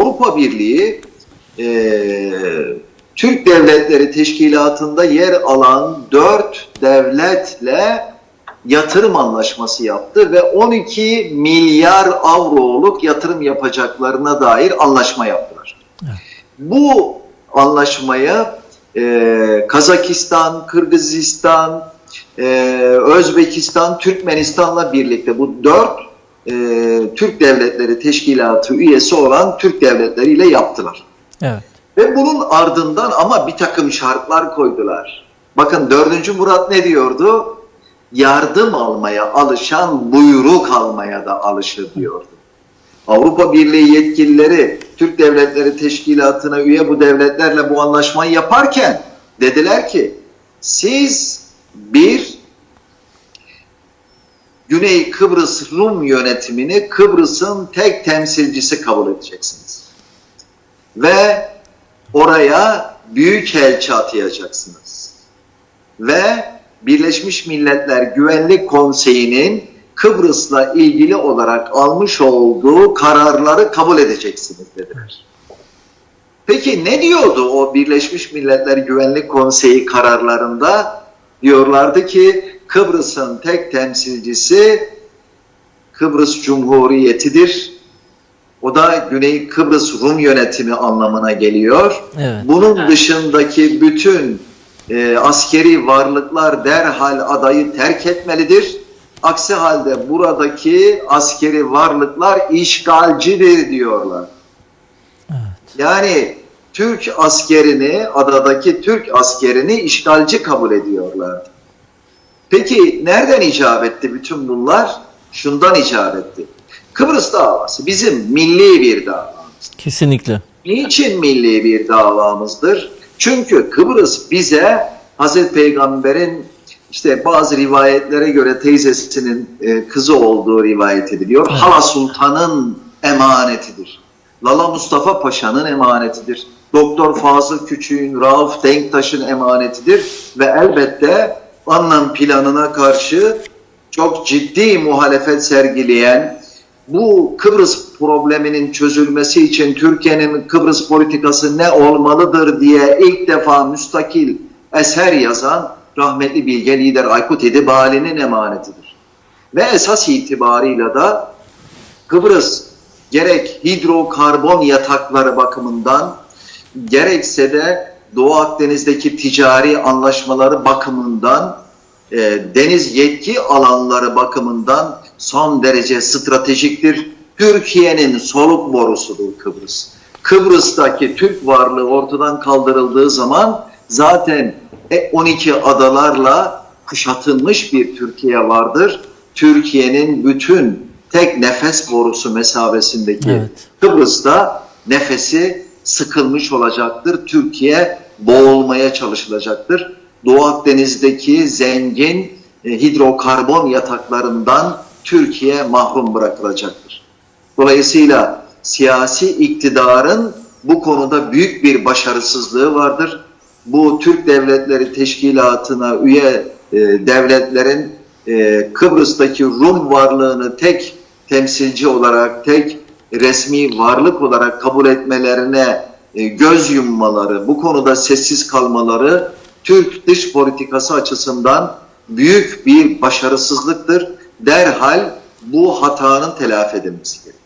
Avrupa Birliği e, Türk Devletleri Teşkilatı'nda yer alan dört devletle yatırım anlaşması yaptı ve 12 milyar avroluk yatırım yapacaklarına dair anlaşma yaptılar. Bu anlaşmayı e, Kazakistan, Kırgızistan, e, Özbekistan, Türkmenistan'la birlikte bu dört e, Türk Devletleri Teşkilatı üyesi olan Türk devletleriyle yaptılar. Evet. Ve bunun ardından ama bir takım şartlar koydular. Bakın 4. Murat ne diyordu? Yardım almaya alışan buyruk almaya da alışır diyordu. Avrupa Birliği yetkilileri Türk Devletleri Teşkilatı'na üye bu devletlerle bu anlaşmayı yaparken dediler ki siz bir Güney Kıbrıs Rum yönetimini Kıbrıs'ın tek temsilcisi kabul edeceksiniz. Ve oraya büyük elçi atayacaksınız. Ve Birleşmiş Milletler Güvenlik Konseyi'nin Kıbrıs'la ilgili olarak almış olduğu kararları kabul edeceksiniz dediler. Peki ne diyordu o Birleşmiş Milletler Güvenlik Konseyi kararlarında? Diyorlardı ki Kıbrıs'ın tek temsilcisi Kıbrıs Cumhuriyeti'dir. O da Güney Kıbrıs Rum yönetimi anlamına geliyor. Evet. Bunun dışındaki bütün e, askeri varlıklar derhal adayı terk etmelidir. Aksi halde buradaki askeri varlıklar işgalcidir diyorlar. Yani Türk askerini, adadaki Türk askerini işgalci kabul ediyorlardı. Peki nereden icap etti bütün bunlar? Şundan icap etti. Kıbrıs davası bizim milli bir davamız. Kesinlikle. Niçin milli bir davamızdır? Çünkü Kıbrıs bize Hazreti Peygamber'in işte bazı rivayetlere göre teyzesinin e, kızı olduğu rivayet ediliyor. Evet. Hala Sultan'ın emanetidir. Lala Mustafa Paşa'nın emanetidir. Doktor Fazıl Küçük'ün, Rauf Denktaş'ın emanetidir. Ve elbette Annan planına karşı çok ciddi muhalefet sergileyen, bu Kıbrıs probleminin çözülmesi için Türkiye'nin Kıbrıs politikası ne olmalıdır diye ilk defa müstakil eser yazan rahmetli bilge lider Aykut Edibali'nin emanetidir. Ve esas itibarıyla da Kıbrıs gerek hidrokarbon yatakları bakımından gerekse de Doğu Akdeniz'deki ticari anlaşmaları bakımından e, deniz yetki alanları bakımından son derece stratejiktir. Türkiye'nin soluk borusudur Kıbrıs. Kıbrıs'taki Türk varlığı ortadan kaldırıldığı zaman zaten e, 12 adalarla kuşatılmış bir Türkiye vardır. Türkiye'nin bütün tek nefes borusu mesabesindeki Evet. Kıbrıs'ta nefesi sıkılmış olacaktır. Türkiye boğulmaya çalışılacaktır. Doğu Akdeniz'deki zengin e, hidrokarbon yataklarından Türkiye mahrum bırakılacaktır. Dolayısıyla siyasi iktidarın bu konuda büyük bir başarısızlığı vardır. Bu Türk Devletleri Teşkilatı'na üye e, devletlerin e, Kıbrıs'taki Rum varlığını tek temsilci olarak, tek resmi varlık olarak kabul etmelerine e, göz yummaları, bu konuda sessiz kalmaları Türk dış politikası açısından büyük bir başarısızlıktır. Derhal bu hatanın telafi edilmesi gerekir.